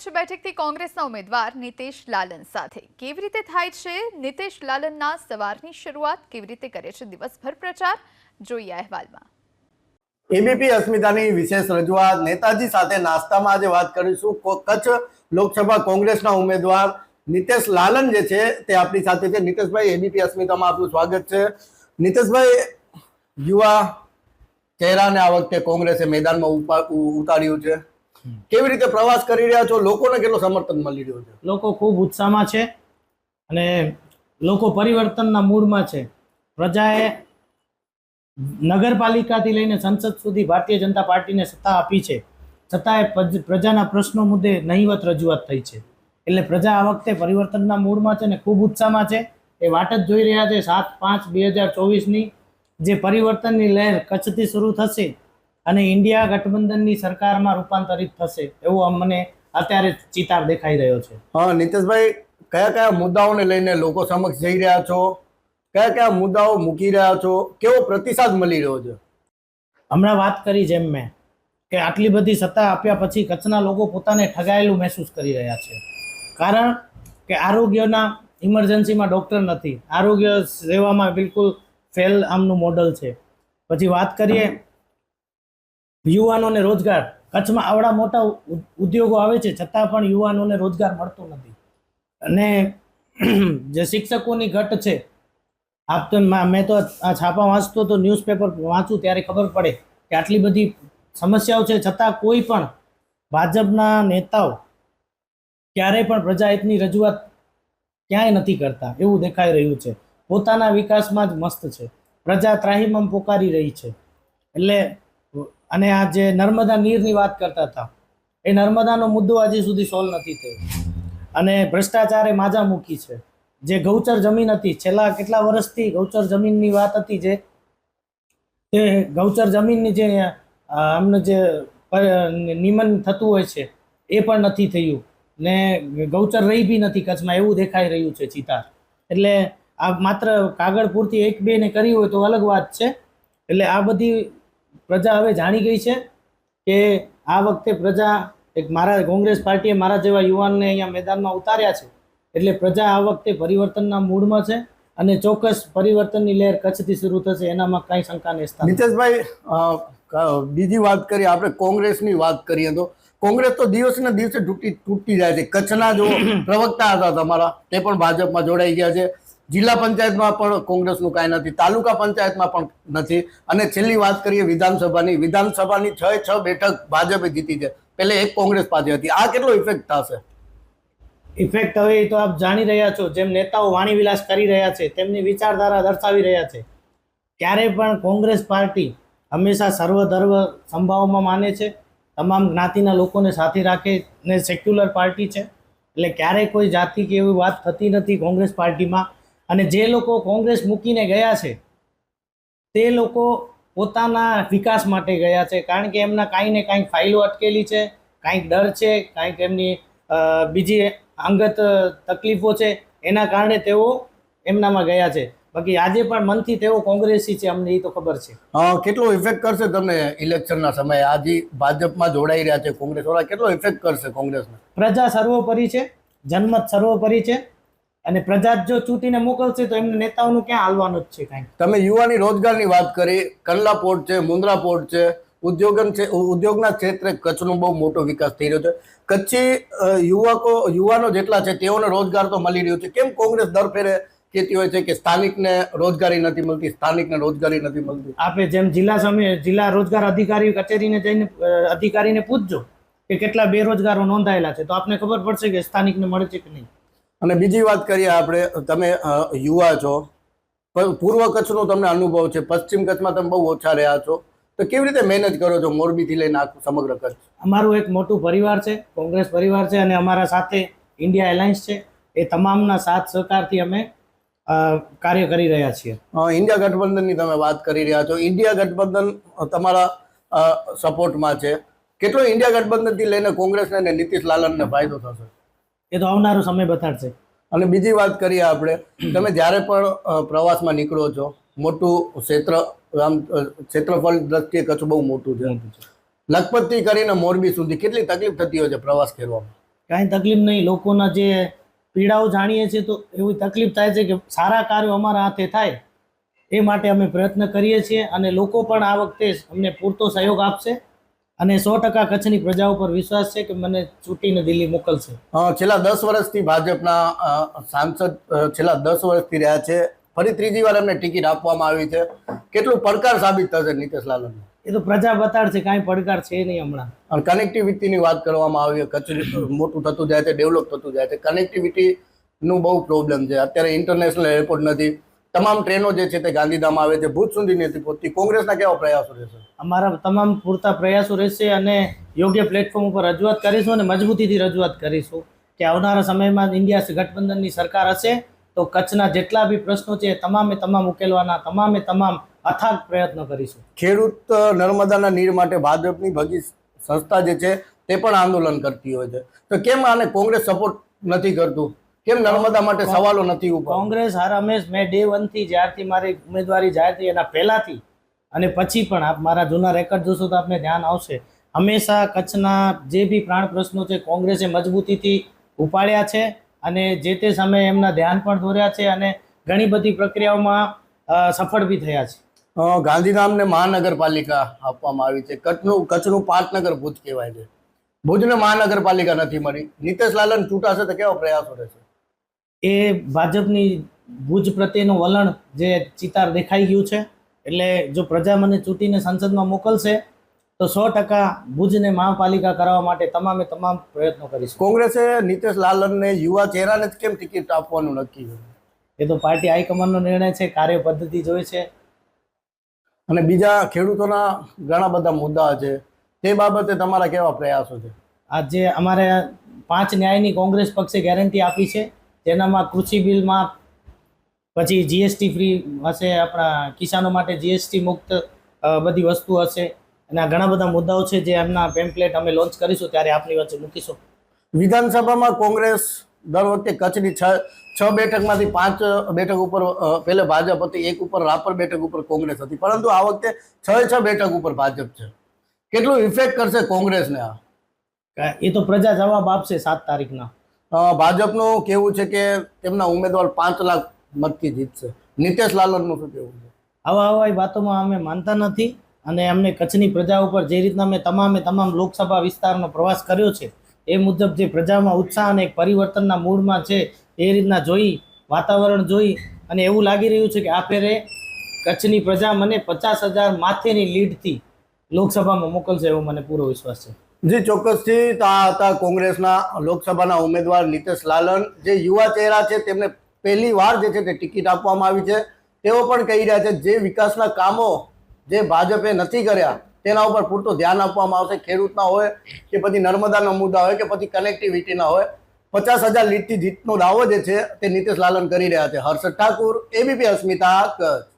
કચ્છ બેઠકથી કોંગ્રેસના ઉમેદવાર નીતેશ લાલન સાથે. કેવી રીતે થાય છે? નીતેશ લાલનના સવારની શરૂઆત કેવી રીતે કરે છે? દિવસભર પ્રચાર જોઈએ અહેવાલમાં. એબીપી અસ્મિતાની વિશેષ રજૂઆત. નેતાજી સાથે નાસ્તામાં આજે વાત કરીશું. કચ્છ લોકસભા કોંગ્રેસના ઉમેદવાર નિતેશ લાલન જે છે તે આપણી સાથે છે. નિતેશભાઈ, એબીપી અસ્મિતામાં આપનું સ્વાગત છે. નિતેશભાઈ, યુવા ચહેરાને આ વખતે કોંગ્રેસે મેદાનમાં ઉતાર્યું છે. કેવી રીતે પ્રવાસ કરી રહ્યા છો? લોકોને કેટલો સમર્થન મળી રહ્યો છે? લોકો ખૂબ ઉત્સાહમાં છે અને લોકો પરિવર્તનના મૂડમાં છે. પ્રજાએ નગરપાલિકાથી લઈને સંસદ સુધી ભારતીય જનતા પાર્ટીને સત્તા આપી છે. છતાંય પ્રજાના પ્રશ્નો મુદ્દે નહીવત રજૂઆત થઈ છે. એટલે પ્રજા આ વખતે પરિવર્તનના મૂડમાં છે ને ખૂબ ઉત્સાહમાં છે. એ વાટ જ જોઈ રહ્યા છે. સાત પાંચ બે હજાર ચોવીસની જે પરિવર્તનની લહેર કચ્છથી શરૂ થશે અને ઇન્ડિયા ગઠબંધનની સરકારમાં રૂપાંતરિત થશે એવું મને અત્યારે ચિતાર દેખાઈ રહ્યો છે. હા નીતિશભાઈ કયા કયા મુદ્દાઓને લઈને લોકો સમક્ષ જઈ રહ્યા છો? કયા કયા મુદ્દાઓ મૂકી રહ્યા છો? કેવો પ્રતિસાદ મળી રહ્યો છે? હમણાં વાત કરી જેમ મેં કે આટલી બધી સત્તા આપ્યા પછી કચ્છના લોકો પોતાને ઠગાયેલું મહેસૂસ કરી રહ્યા છે. કારણ કે આરોગ્યના ઇમરજન્સીમાં ડૉક્ટર નથી. આરોગ્ય સેવામાં બિલકુલ ફેલ આમનું મોડલ છે. પછી વાત કરીએ યુવાનોને રોજગાર. કચ્છમાં આવડા મોટા ઉદ્યોગો આવે છે, છતાં પણ યુવાનોને રોજગાર મળતો નથી. અને જે શિક્ષકોની ઘટ છે, આપ તો મેં તો આ છાપા વાંચતો તો ન્યૂઝપેપર વાંચું ત્યારે ખબર પડે કે આટલી બધી સમસ્યાઓ છે, છતાં કોઈ પણ ભાજપના નેતાઓ ક્યારેય પણ પ્રજાહિતની રજૂઆત ક્યાંય નથી કરતા. એવું દેખાઈ રહ્યું છે. પોતાના વિકાસમાં જ મસ્ત છે. પ્રજા ત્રાહીમમ પોકારી રહી છે. એટલે અને આ જે નર્મદા નીરની વાત કરતા હતા, એ નર્મદાનો મુદ્દો હજી સુધી સોલ્વ નથી થયો. અને ભ્રષ્ટાચારે માજા મૂકી છે. જે ગૌચર જમીન હતી, છેલ્લા કેટલા વર્ષથી ગૌચર જમીનની વાત હતી જે, તે ગૌચર જમીનની જે અમને જે નિમન થતું હોય છે, એ પણ નથી થયું. ને ગૌચર રહી બી નથી કચ્છમાં, એવું દેખાઈ રહ્યું છે ચિતાર. એટલે આ માત્ર કાગળ પૂરતી એક બે ને કરી હોય તો અલગ વાત છે. એટલે આ બધી પ્રજા હવે જાણી ગઈ છે કે આ વખતે પ્રજા એક મારા કોંગ્રેસ પાર્ટીએ મારા જેવા યુવાનને અહીંયા મેદાનમાં ઉતાર્યા છે. એટલે પ્રજા આ વખતે પરિવર્તનના મૂડમાં છે અને ચોક્કસ પરિવર્તનની લહેર કચ્છથી શરૂ થશે એનામાં કાંઈ શંકા નહીં. નિતેશભાઈ બીજી વાત કરીએ આપણે કોંગ્રેસની વાત કરીએ તો કોંગ્રેસ તો દિવસને દિવસે તૂટી તૂટી જાય છે. કચ્છના જો પ્રવક્તા હતા તમારા તે પણ ભાજપમાં જોડાઈ ગયા છે. જિલ્લા પંચાયતમાં પણ કોંગ્રેસનું કાંઈ નથી, તાલુકા પંચાયતમાં પણ નથી. અને છેલ્લી વાત કરીએ વિધાનસભાની વિધાનસભાની છ છ બેઠક ભાજપે જીતી છે. પહેલે એક કોંગ્રેસ પાસે હતી. આ કેટલો ઇફેક્ટ થશે? ઇફેક્ટ હવે એ તો આપ જાણી રહ્યા છો. જેમ નેતાઓ વાણીવિલાસ કરી રહ્યા છે, તેમની વિચારધારા દર્શાવી રહ્યા છે. ક્યારે પણ કોંગ્રેસ પાર્ટી હંમેશા સર્વધર્વ સંભાવમાં માને છે. તમામ જ્ઞાતિના લોકોને સાથે રાખે ને સેક્યુલર પાર્ટી છે. એટલે ક્યારેય કોઈ જાતિ કે એવી વાત થતી નથી કોંગ્રેસ પાર્ટીમાં. અને જે લોકો કોંગ્રેસ મૂકીને ગયા છે તે લોકો પોતાના વિકાસ માટે ગયા છે. કારણ કે એમના કાંઈ ને કાંઈક ફાઇલો અટકેલી છે કાંઈક ડર છે કાંઈક એમની બીજી અંગત તકલીફો છે એના કારણે તેઓ એમનામાં ગયા છે. બાકી આજે પણ મનથી તેઓ કોંગ્રેસી છે અમને એ તો ખબર છે. કેટલો ઇફેક્ટ કરશે તમને ઇલેક્શનના સમયે? આજે ભાજપમાં જોડાઈ રહ્યા છે કોંગ્રેસ વાળા કેટલો ઇફેક્ટ કરશે કોંગ્રેસને? પ્રજા સર્વોપરી છે જનમત સર્વોપરી છે અને પ્રજા જો ચૂંટીને મોકલશે તો એમને નેતાઓનું ક્યાં હાલવાનું જ છે કાંઈ? તમે યુવાની રોજગારની વાત કરી કંડલા પોર્ટ છે મુન્દ્રા પોર્ટ છે ઉદ્યોગન છે ઉદ્યોગના ક્ષેત્રે કચ્છનો બહુ મોટો વિકાસ થઈ રહ્યો છે. કચ્છી યુવકો યુવાનો જેટલા છે તેઓને રોજગાર તો મળી રહ્યો છે. કેમ કોંગ્રેસ દર ફેરે કહેતી હોય છે કે સ્થાનિકને રોજગારી નથી મળતી સ્થાનિકને રોજગારી નથી મળતી? આપણે જેમ જિલ્લા સમય જિલ્લા રોજગાર અધિકારી કચેરીને જઈને અધિકારીને પૂછજો કે કેટલા બેરોજગારો નોંધાયેલા છે. તો આપને ખબર પડશે કે સ્થાનિકને મળે છે કે નહીં. અને બીજી વાત કરીએ આપણે તમે યુવા છો પૂર્વ કચ્છનો તમને અનુભવ છે પશ્ચિમ કચ્છમાં તમે બહુ ઓછા રહ્યા છો તો કેવી રીતે મેનેજ કરો છો મોરબીથી લઈને આખું સમગ્ર કચ્છ? અમારું એક મોટું પરિવાર છે કોંગ્રેસ પરિવાર છે અને અમારા સાથે ઇન્ડિયા એલાયન્સ છે. એ તમામના સાથ સહકારથી અમે કાર્ય કરી રહ્યા છીએ. ઇન્ડિયા ગઠબંધનની તમે વાત કરી રહ્યા છો. ઇન્ડિયા ગઠબંધન તમારા સપોર્ટમાં છે. કેટલો ઇન્ડિયા ગઠબંધનથી લઈને કોંગ્રેસને અને નીતિશ લાલનને ફાયદો થશે? એ તો આવનારો સમય બતાડશે. અને બીજી વાત કરીએ આપણે તમે જ્યારે પણ પ્રવાસમાં નીકળો છો મોટું ક્ષેત્ર આમ ક્ષેત્રફળ દ્રષ્ટિએ કચ્છ બહુ મોટું છે. લખપતથી કરીને મોરબી સુધી કેટલી તકલીફ થતી હોય છે પ્રવાસ કરવામાં કાંઈ તકલીફ નહીં લોકોના જે પીડાઓ જાણીએ છીએ તો એવી તકલીફ થાય છે કે સારા કાર્યો અમારા હાથે થાય એ માટે અમે પ્રયત્ન કરીએ છીએ અને લોકો પણ આ વખતે અમને પૂરતો સહયોગ આપશે. અને સો ટકા કચ્છની પ્રજા ઉપર વિશ્વાસ છે કે મને ચૂંટીને દિલ્હી મોકલશે? છેલ્લા દસ વર્ષથી ભાજપના સાંસદ છેલ્લા દસ વર્ષથી રહ્યા છે. ફરી ત્રીજી વાર એમને ટિકિટ આપવામાં આવી છે. કેટલું પડકાર સાબિત થશે નીતિશ લાલન એ તો પ્રજા બતાડશે કાંઈ પડકાર છે નહીં હમણાં. અને કનેક્ટિવિટીની વાત કરવામાં આવી કચ્છ મોટું થતું જાય છે ડેવલપ થતું જાય છે. કનેક્ટિવિટીનું બહુ પ્રોબ્લેમ છે. અત્યારે ઇન્ટરનેશનલ એરપોર્ટ નથી. તમામ ટ્રેનો જે છે તે ગાંધીધામ આવે છે. ભુજ સુધી નથી પહોંચતી. કોંગ્રેસના કેવા પ્રયાસો રહેશે? અમારા તમામ પૂરતા પ્રયાસો રહેશે અને યોગ્ય પ્લેટફોર્મ ઉપર રજૂઆત કરીશું અને મજબૂતીથી રજૂઆત કરીશું કે આવનારા સમયમાં ઇન્ડિયા ગઠબંધનની સરકાર હશે તો કચ્છના જેટલા બી પ્રશ્નો છે તમામે તમામ ઉકેલવાના તમામે તમામ અથાગ પ્રયત્નો કરીશું. ખેડૂત નર્મદાના નીર માટે ભાજપની ભગી સંસ્થા જે છે તે પણ આંદોલન કરતી હોય છે. તો કેમ આને કોંગ્રેસ સપોર્ટ નથી કરતું? કેમ નર્મદા માટે સવાલો નથી ઊભા? કોંગ્રેસ હાર હંમેશ મેં ડે વનથી જ્યારથી મારી ઉમેદવારી જાહેર થઈ એના પહેલાંથી. અને પછી પણ આપ મારા જૂના રેકોર્ડ જોશો તો આપને ધ્યાન આવશે. હંમેશા કચ્છના જે બી પ્રાણ પ્રશ્નો છે કોંગ્રેસે મજબૂતીથી ઉપાડ્યા છે અને જે તે સમયે એમના ધ્યાન પણ દોર્યા છે અને ઘણી બધી પ્રક્રિયાઓમાં સફળ બી થયા છે. ગાંધીધામને મહાનગરપાલિકા આપવામાં આવી છે. કચ્છનું કચ્છનું પાટનગર ભુજ કહેવાય છે. ભુજને મહાનગરપાલિકા નથી મળી. નીતેશ લાલન ચૂંટાશે તો કેવા પ્રયાસો રહેશે? એ ભાજપની ભુજ પ્રત્યેનું વલણ જે ચિતાર દેખાઈ ગયું છે એટલે જો પ્રજા મને ચૂંટીને સંસદમાં મોકલશે તો સો ટકા ભુજને મહાપાલિકા કરાવવા માટે તમામે તમામ પ્રયત્નો કરીશું. કોંગ્રેસે નીતિશ લાલનને યુવા ચહેરાને જ કેમ ટિકિટ આપવાનું નક્કી કર્યું? એ તો પાર્ટી હાઈકમાન્ડનો નિર્ણય છે કાર્ય પદ્ધતિ જોઈ છે. અને બીજા ખેડૂતોના ઘણા બધા મુદ્દા છે તે બાબતે તમારા કેવા પ્રયાસો છે? આજે અમારે પાંચ ન્યાયની કોંગ્રેસ પક્ષે ગેરંટી આપી છે. જેનામાં કૃષિ બિલમાં પછી જીએસટી ફ્રી હશે આપણા કિસાનો માટે જીએસટી મુક્ત બધી વસ્તુ હશે. અને ઘણા બધા મુદ્દાઓ છે જે એમના પેમ્પલેટ અમે લોન્ચ કરીશું ત્યારે આપની વચ્ચે મૂકીશું. વિધાનસભામાં કોંગ્રેસ દર વખતે કચ્છની છ છ બેઠકમાંથી પાંચ બેઠક ઉપર પહેલે ભાજપ હતી એક ઉપર રાપર બેઠક ઉપર કોંગ્રેસ હતી. પરંતુ આ વખતે છ છ બેઠક ઉપર ભાજપ છે. કેટલું ઇફેક્ટ કરશે કોંગ્રેસને આ? એ તો પ્રજા જવાબ આપશે સાત તારીખના. ભાજપનું કેવું છે કે તેમના ઉમેદવાર પાંચ લાખ મતથી જીતશે. નીતેશ લાલનનું શું કેવું છે? આવા આવા વાતોમાં અમે માનતા નથી અને અમને કચ્છની પ્રજા ઉપર જે રીતના અમે તમામે તમામ લોકસભા વિસ્તારનો પ્રવાસ કર્યો છે, એ મુજબ જે પ્રજામાં ઉત્સાહ અને પરિવર્તનના મૂડમાં છે, એ રીતના જોઈ, વાતાવરણ જોઈ અને એવું લાગી રહ્યું છે કે આ ફેરે કચ્છની પ્રજા મને પચાસ હજાર માથેની લીડથી લોકસભામાં મોકલશે એવો મને પૂરો વિશ્વાસ છે. જી, ચોક્કસથી ત્યાં હતા કોંગ્રેસના લોકસભાના ઉમેદવાર નીતેશ લાલન. જે યુવા ચહેરા છે, તેમને પહેલી વાર જે છે તે ટિકિટ આપવામાં આવી છે. તેઓ પણ કહી રહ્યા છે, જે વિકાસના કામો જે ભાજપે નથી કર્યા, તેના ઉપર પૂરતું ધ્યાન આપવામાં આવશે. ખેડૂતના હોય કે પછી નર્મદાના મુદ્દા હોય કે પછી કનેક્ટિવિટીના હોય. પચાસ હજાર લીટથી જીતનો દાવો જે છે તે નીતેશ લાલન કરી રહ્યા છે. હર્ષદ ઠાકુર એબીપી અસ્મિતા, કચ્છ.